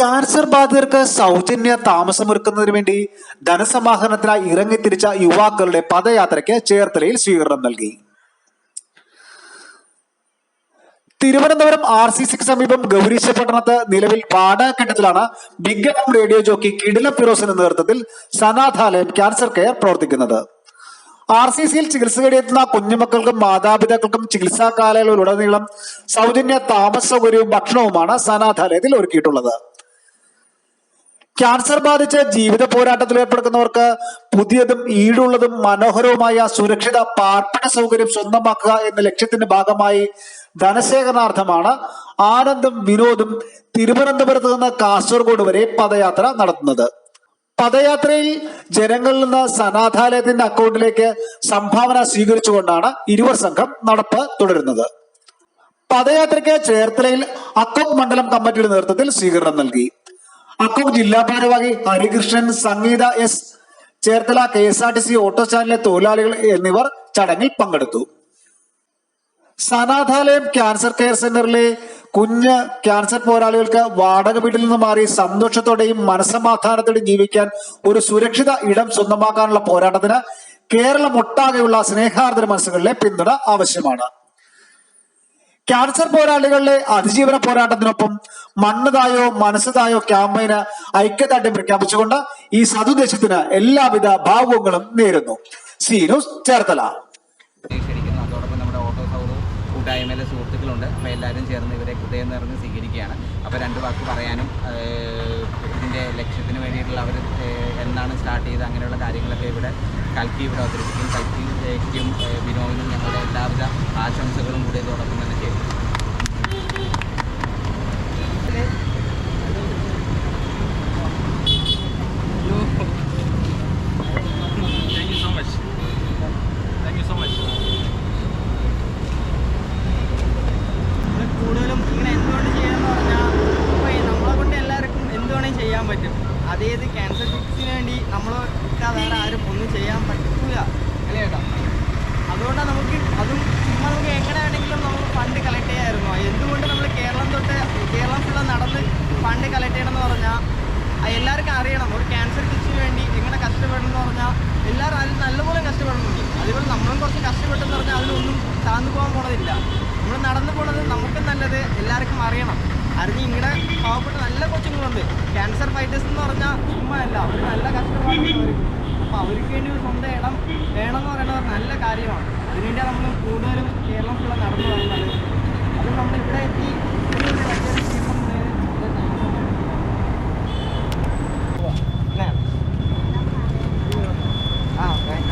Cancer ബാധിതർക്ക് സൗജന്യ താമസമൊരുക്കുന്നതിന് വേണ്ടി ധനസമാഹരണത്തിനായി ഇറങ്ങിത്തിരിച്ച യുവാക്കളുടെ പദയാത്രയ്ക്ക് ചേർത്തലയിൽ സ്വീകരണം നൽകി. തിരുവനന്തപുരം ആർ സി സിക്ക് സമീപം ഗൗരീശപട്ടണത്ത് നിലവിൽ പാടാക്കെട്ടത്തിലാണ് ബിഗ് റേഡിയോ ജോക്കി കിടില ഫിറോസിന്റെ നേതൃത്വത്തിൽ സനാഥാലയം ക്യാൻസർ കെയർ പ്രവർത്തിക്കുന്നത്. ആർ സി സിയിൽ ചികിത്സ തേടിയെത്തുന്ന കുഞ്ഞുമക്കൾക്കും മാതാപിതാക്കൾക്കും ചികിത്സാ കാലയളവിലുടനീളം സൗജന്യ താമസ സൗകര്യവും ഭക്ഷണവുമാണ് സനാഥാലയത്തിൽ ഒരുക്കിയിട്ടുള്ളത്. ക്യാൻസർ ബാധിച്ച് ജീവിത പോരാട്ടത്തിൽ ഏർപ്പെടുന്നവർക്ക് പുതിയതും ഈടുള്ളതും മനോഹരവുമായ സുരക്ഷിത പാർപ്പിട സൗകര്യം സ്വന്തമാക്കുക എന്ന ലക്ഷ്യത്തിന്റെ ഭാഗമായി ധനശേഖരണാർത്ഥമാണ് ആനന്ദും വിനോദും തിരുവനന്തപുരത്ത് നിന്ന് കാസർഗോഡ് വരെ പദയാത്ര നടത്തുന്നത്. പദയാത്രയിൽ ജനങ്ങളിൽ നിന്ന് സനാഥാലയത്തിന്റെ അക്കൗണ്ടിലേക്ക് സംഭാവന സ്വീകരിച്ചുകൊണ്ടാണ് ഇരുവർ സംഘം നടപ്പ് തുടരുന്നത്. പദയാത്രയ്ക്ക് ചേർത്തലയിൽ അക്കൗണ്ട് മണ്ഡലം കമ്മിറ്റിയുടെ നേതൃത്വത്തിൽ സ്വീകരണം നൽകി. അക്കോക് ജില്ലാ ഭാരവാഹി Harikrishnan Sangeetha S Cherthala K S R T C auto സ്റ്റാൻഡിലെ തൊഴിലാളികൾ എന്നിവർ ചടങ്ങിൽ പങ്കെടുത്തു. സനാഥാലയം ക്യാൻസർ കെയർ സെന്ററിലെ കുഞ്ഞ് ക്യാൻസർ പോരാളികൾക്ക് വാടക വീട്ടിൽ നിന്ന് മാറി സന്തോഷത്തോടെയും മനസ്സമാധാനത്തോടെയും ജീവിക്കാൻ ഒരു സുരക്ഷിത ഇടം സ്വന്തമാക്കാനുള്ള പോരാട്ടത്തിന് കേരളം ഒട്ടാകെയുള്ള സ്നേഹാർദ്ര മനസ്സുകളിലെ പിന്തുണ ആവശ്യമാണ്. ക്യാൻസർ പോരാളികളുടെ അതിജീവന പോരാട്ടത്തിനൊപ്പം മണ്ണതായോ മനസ്സതായോ ക്യാമ്പയിന് ഐക്യദാർഢ്യം പ്രഖ്യാപിച്ചുകൊണ്ട് ഈ സതുദ്ദേശത്തിന് എല്ലാവിധ ഭാവങ്ങളും നേരുന്നു. C news Cherthala. അതോടൊപ്പം നമ്മുടെ ഓട്ടോ കൂട്ടായ്മയിലെ സുഹൃത്തുക്കളുണ്ട്. അപ്പോൾ എല്ലാവരും ചേർന്ന് ഇവരെ ഹൃദയം നിറഞ്ഞ് സ്വീകരിക്കുകയാണ്. അപ്പോൾ രണ്ട് വാക്ക് പറയാനും ഇതിന്റെ ലക്ഷ്യത്തിന് വേണ്ടിയിട്ടുള്ള അവർ എന്താണ് സ്റ്റാർട്ട് ചെയ്തത്. അങ്ങനെയുള്ള കാര്യങ്ങളൊക്കെ ഇവിടെ കൽക്കി ഇവിടെ അവതരിപ്പിക്കും. കൽക്കിക്കും വിനോദിനും ഞങ്ങളുടെ എല്ലാവിധ ആശംസകളും കൂടി ഇതോടൊപ്പം തന്നെ ചെയ്യാൻ പറ്റും. അതേത് ക്യാൻസർ ചികിത്സയ്ക്ക് വേണ്ടി നമ്മൾ വേറെ ആരും ഒന്നും ചെയ്യാൻ പറ്റില്ല അല്ലേ കേട്ടോ അതുകൊണ്ടാണ് നമുക്ക് അതും ചുമ്മാ നമുക്ക് എങ്ങനെ വേണമെങ്കിലും നമുക്ക് ഫണ്ട് കളക്ട് ചെയ്യാമായിരുന്നു. എന്തുകൊണ്ട് നമ്മൾ കേരളം തൊട്ട് കേരളം ഫുള്ള നടന്ന് ഫണ്ട് കളക്ട് ചെയ്യണം എന്ന് പറഞ്ഞാൽ എല്ലാവർക്കും അറിയണം. ഒരു ക്യാൻസർ ചികിത്സയ്ക്ക് വേണ്ടി എങ്ങനെ കഷ്ടപ്പെടണം എന്ന് പറഞ്ഞാൽ എല്ലാവരും അതിൽ നല്ലപോലെ കഷ്ടപ്പെടുന്നുണ്ട് അതുപോലെ നമ്മളും കുറച്ച് കഷ്ടപ്പെട്ടെന്ന് പറഞ്ഞാൽ അതിലൊന്നും താന്നു പോകാൻ പോണതില്ല. നമ്മൾ നടന്നു പോണത് നമുക്കും നല്ലത്. എല്ലാവർക്കും ഇങ്ങനെ പാവപ്പെട്ട നല്ല കൊച്ചുങ്ങളുണ്ട്. ക്യാൻസർ ഫൈറ്റേഴ്സ് എന്ന് പറഞ്ഞാൽ ചുമ്മാല്ല അവർ നല്ല കഷ്ടപ്പാടുള്ളവർ അപ്പൊ അവർക്ക് വേണ്ടി ഒരു സ്വന്തം ഇടം വേണമെന്ന് പറയുന്നത് നല്ല കാര്യമാണ്. അതിനുവേണ്ടിയാണ് നമ്മൾ കൂടുതലും കേരളം ഫുള്ള നടന്നു പറയുന്നത് അത് നമ്മൾ ഇവിടെ എത്തി ആ വേണ്ട.